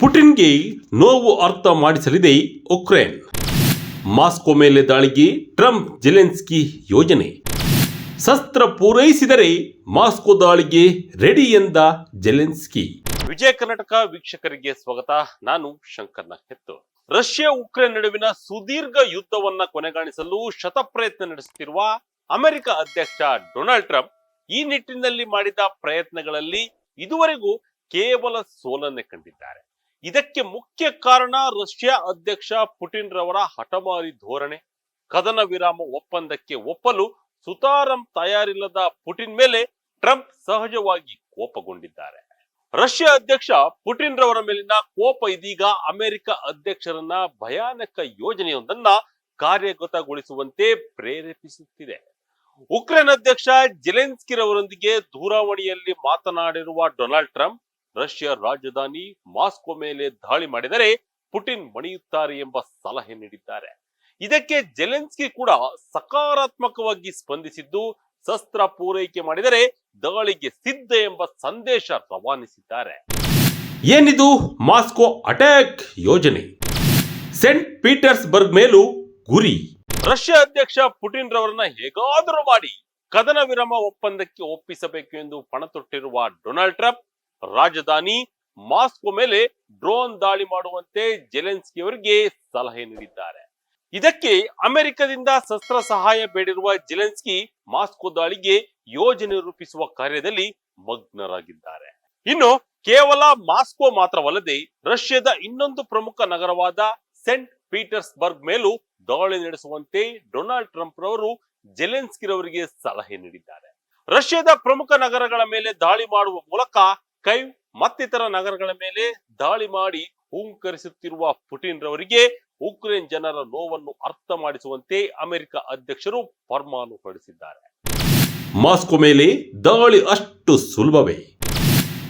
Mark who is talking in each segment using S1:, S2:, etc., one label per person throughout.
S1: ಪುಟಿನ್ಗೆ ನೋವು ಅರ್ಥ ಮಾಡಿಸಲಿದೆ Ukraine. Moscow ಮೇಲೆ ದಾಳಿಗೆ ಟ್ರಂಪ್ ಜೆಲೆನ್ಸ್ಕಿ ಯೋಜನೆ. ಶಸ್ತ್ರ ಪೂರೈಸಿದರೆ ಮಾಸ್ಕೋ ದಾಳಿಗೆ ರೆಡಿ ಎಂದ ಜೆಲೆನ್ಸ್ಕಿ. ವಿಜಯ ಕರ್ನಾಟಕ ವೀಕ್ಷಕರಿಗೆ ಸ್ವಾಗತ. ನಾನು ಶಂಕರ್ನ ಹೆತ್ತು. ರಷ್ಯಾ ಉಕ್ರೇನ್ ನಡುವಿನ ಸುದೀರ್ಘ ಯುದ್ಧವನ್ನ ಕೊನೆಗಾಣಿಸಲು ಶತಪ್ರಯತ್ನ ನಡೆಸುತ್ತಿರುವ ಅಮೆರಿಕ ಅಧ್ಯಕ್ಷ ಡೊನಾಲ್ಡ್ ಟ್ರಂಪ್ ಈ ನಿಟ್ಟಿನಲ್ಲಿ ಮಾಡಿದ ಪ್ರಯತ್ನಗಳಲ್ಲಿ ಇದುವರೆಗೂ ಕೇವಲ ಸೋಲನ್ನೇ ಕಂಡಿದ್ದಾರೆ. ಇದಕ್ಕೆ ಮುಖ್ಯ ಕಾರಣ ರಷ್ಯಾ ಅಧ್ಯಕ್ಷ ಪುಟಿನ್ ರವರ ಹಠಮಾರಿ ಧೋರಣೆ. ಕದನ ವಿರಾಮ ಒಪ್ಪಂದಕ್ಕೆ ಒಪ್ಪಲು ಸುತಾರಂ ತಯಾರಿಲ್ಲದ ಪುಟಿನ್ ಮೇಲೆ ಟ್ರಂಪ್ ಸಹಜವಾಗಿ ಕೋಪಗೊಂಡಿದ್ದಾರೆ. ರಷ್ಯಾ ಅಧ್ಯಕ್ಷ ಪುಟಿನ್ ರವರ ಮೇಲಿನ ಕೋಪ ಇದೀಗ ಅಮೆರಿಕ ಅಧ್ಯಕ್ಷರನ್ನ ಭಯಾನಕ ಯೋಜನೆಯೊಂದನ್ನ ಕಾರ್ಯಗತಗೊಳಿಸುವಂತೆ ಪ್ರೇರೇಪಿಸುತ್ತಿದೆ. ಉಕ್ರೇನ್ ಅಧ್ಯಕ್ಷ ಜೆಲೆನ್ಸ್ಕಿರವರೊಂದಿಗೆ ದೂರವಾಣಿಯಲ್ಲಿ ಮಾತನಾಡಿರುವ ಡೊನಾಲ್ಡ್ ಟ್ರಂಪ್ ರಷ್ಯಾ ರಾಜಧಾನಿ ಮಾಸ್ಕೋ ಮೇಲೆ ದಾಳಿ ಮಾಡಿದರೆ ಪುಟಿನ್ ಮಣಿಯುತ್ತಾರೆ ಎಂಬ ಸಲಹೆ ನೀಡಿದ್ದಾರೆ. ಇದಕ್ಕೆ ಜೆಲೆನ್ಸ್ಕಿ ಕೂಡ ಸಕಾರಾತ್ಮಕವಾಗಿ ಸ್ಪಂದಿಸಿದ್ದು, ಶಸ್ತ್ರ ಪೂರೈಕೆ ಮಾಡಿದರೆ ದಾಳಿಗೆ ಸಿದ್ಧ ಎಂಬ ಸಂದೇಶ ರವಾನಿಸಿದ್ದಾರೆ. ಏನಿದು ಮಾಸ್ಕೋ ಅಟ್ಯಾಕ್ ಯೋಜನೆ? ಸೆಂಟ್ ಪೀಟರ್ಸ್ಬರ್ಗ್ ಮೇಲೂ ಗುರಿ. ರಷ್ಯಾ ಅಧ್ಯಕ್ಷ ಪುಟಿನ್ ರವರನ್ನ ಹೇಗಾದರೂ ಮಾಡಿ ಕದನ ವಿರಾಮ ಒಪ್ಪಂದಕ್ಕೆ ಒಪ್ಪಿಸಬೇಕು ಎಂದು ಪಣತೊಟ್ಟಿರುವ ಡೊನಾಲ್ಡ್ ಟ್ರಂಪ್ ರಾಜಧಾನಿ ಮಾಸ್ಕೋ ಮೇಲೆ ಡ್ರೋನ್ ದಾಳಿ ಮಾಡುವಂತೆ ಜೆಲೆನ್ಸ್ಕಿ ಅವರಿಗೆ ಸಲಹೆ ನೀಡಿದ್ದಾರೆ. ಇದಕ್ಕೆ ಅಮೆರಿಕದಿಂದ ಶಸ್ತ್ರ ಸಹಾಯ ಬೇಡಿರುವ ಜೆಲೆನ್ಸ್ಕಿ ಮಾಸ್ಕೋ ದಾಳಿಗೆ ಯೋಜನೆ ರೂಪಿಸುವ ಕಾರ್ಯದಲ್ಲಿ ಮಗ್ನರಾಗಿದ್ದಾರೆ. ಇನ್ನು ಕೇವಲ ಮಾಸ್ಕೋ ಮಾತ್ರವಲ್ಲದೆ ರಷ್ಯಾದ ಇನ್ನೊಂದು ಪ್ರಮುಖ ನಗರವಾದ ಸೆಂಟ್ ಪೀಟರ್ಸ್ಬರ್ಗ್ ಮೇಲೂ ದಾಳಿ ನಡೆಸುವಂತೆ ಡೊನಾಲ್ಡ್ ಟ್ರಂಪ್ ರವರು ಜೆಲೆನ್ಸ್ಕಿರವರಿಗೆ ಸಲಹೆ ನೀಡಿದ್ದಾರೆ. ರಷ್ಯಾದ ಪ್ರಮುಖ ನಗರಗಳ ಮೇಲೆ ದಾಳಿ ಮಾಡುವ ಮೂಲಕ ಕೈವ್ ಮತ್ತಿತರ ನಗರಗಳ ಮೇಲೆ ದಾಳಿ ಮಾಡಿ ಹೂಂಕರಿಸುತ್ತಿರುವ ಪುಟಿನ್ ರವರಿಗೆ ಉಕ್ರೇನ್ ಜನರ ನೋವನ್ನು ಅರ್ಥ ಮಾಡಿಸುವಂತೆ ಅಮೆರಿಕ ಅಧ್ಯಕ್ಷರು ಫರ್ಮಾನು ಹೊರಡಿಸಿದ್ದಾರೆ. ಮಾಸ್ಕೋ ಮೇಲೆ ದಾಳಿ ಅಷ್ಟು ಸುಲಭವೇ?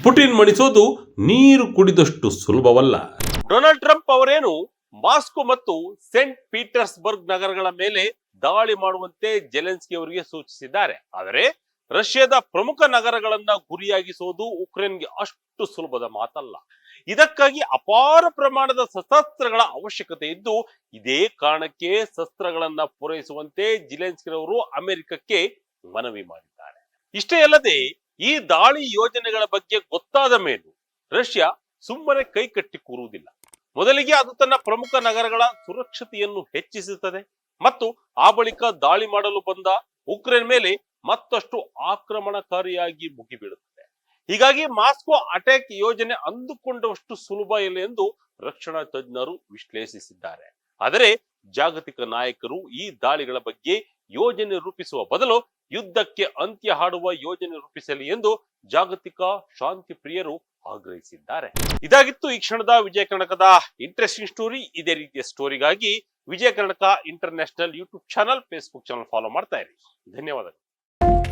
S1: ಪುಟಿನ್ ಮಣಿಸೋದು ನೀರು ಕುಡಿದಷ್ಟು ಸುಲಭವಲ್ಲ. ಡೊನಾಲ್ಡ್ ಟ್ರಂಪ್ ಅವರೇನು ಮಾಸ್ಕೋ ಮತ್ತು ಸೆಂಟ್ ಪೀಟರ್ಸ್ಬರ್ಗ್ ನಗರಗಳ ಮೇಲೆ ದಾಳಿ ಮಾಡುವಂತೆ ಜೆಲೆನ್ಸ್ಕಿ ಅವರಿಗೆ ಸೂಚಿಸಿದ್ದಾರೆ. ಆದರೆ ರಷ್ಯಾದ ಪ್ರಮುಖ ನಗರಗಳನ್ನ ಗುರಿಯಾಗಿಸುವುದು ಉಕ್ರೇನ್ಗೆ ಅಷ್ಟು ಸುಲಭದ ಮಾತಲ್ಲ. ಇದಕ್ಕಾಗಿ ಅಪಾರ ಪ್ರಮಾಣದ ಸಶಸ್ತ್ರಗಳ ಅವಶ್ಯಕತೆ ಇದ್ದು, ಇದೇ ಕಾರಣಕ್ಕೆ ಶಸ್ತ್ರಗಳನ್ನ ಪೂರೈಸುವಂತೆ ಜಿಲೆನ್ಸ್ಕಿ ಅವರು ಅಮೆರಿಕಕ್ಕೆ ಮನವಿ ಮಾಡಿದ್ದಾರೆ. ಇಷ್ಟೇ ಅಲ್ಲದೆ, ಈ ದಾಳಿ ಯೋಜನೆಗಳ ಬಗ್ಗೆ ಗೊತ್ತಾದ ಮೇಲೂ ರಷ್ಯಾ ಸುಮ್ಮನೆ ಕೈ ಕಟ್ಟಿ ಕೂರುವುದಿಲ್ಲ. ಮೊದಲಿಗೆ ಅದು ತನ್ನ ಪ್ರಮುಖ ನಗರಗಳ ಸುರಕ್ಷತೆಯನ್ನು ಹೆಚ್ಚಿಸುತ್ತದೆ ಮತ್ತು ಆ ಬಳಿಕ ದಾಳಿ ಮಾಡಲು ಬಂದ ಉಕ್ರೇನ್ ಮೇಲೆ ಮತ್ತಷ್ಟು ಆಕ್ರಮಣಕಾರಿಯಾಗಿ ಮುಗಿಬೀಳುತ್ತದೆ. ಹೀಗಾಗಿ ಮಾಸ್ಕೋ ಅಟ್ಯಾಕ್ ಯೋಜನೆ ಅಂದುಕೊಂಡಷ್ಟು ಸುಲಭ ಇಲ್ಲ ಎಂದು ರಕ್ಷಣಾ ತಜ್ಞರು ವಿಶ್ಲೇಷಿಸಿದ್ದಾರೆ. ಆದರೆ ಜಾಗತಿಕ ನಾಯಕರು ಈ ದಾಳಿಗಳ ಬಗ್ಗೆ ಯೋಜನೆ ರೂಪಿಸುವ ಬದಲು ಯುದ್ಧಕ್ಕೆ ಅಂತ್ಯ ಹಾಡುವ ಯೋಜನೆ ರೂಪಿಸಲಿ ಎಂದು ಜಾಗತಿಕ ಶಾಂತಿ ಪ್ರಿಯರು ಆಗ್ರಹಿಸಿದ್ದಾರೆ. ಇದಾಗಿತ್ತು ಈ ಕ್ಷಣದ ವಿಜಯ ಕರ್ನಾಟಕದ ಇಂಟ್ರೆಸ್ಟಿಂಗ್ ಸ್ಟೋರಿ. ಇದೇ ರೀತಿಯ ಸ್ಟೋರಿಗಾಗಿ Vijaya Karnataka international YouTube channel, Facebook channel follow ಮಾಡ್ತಾ ಇರಿ. ಧನ್ಯವಾದಗಳು.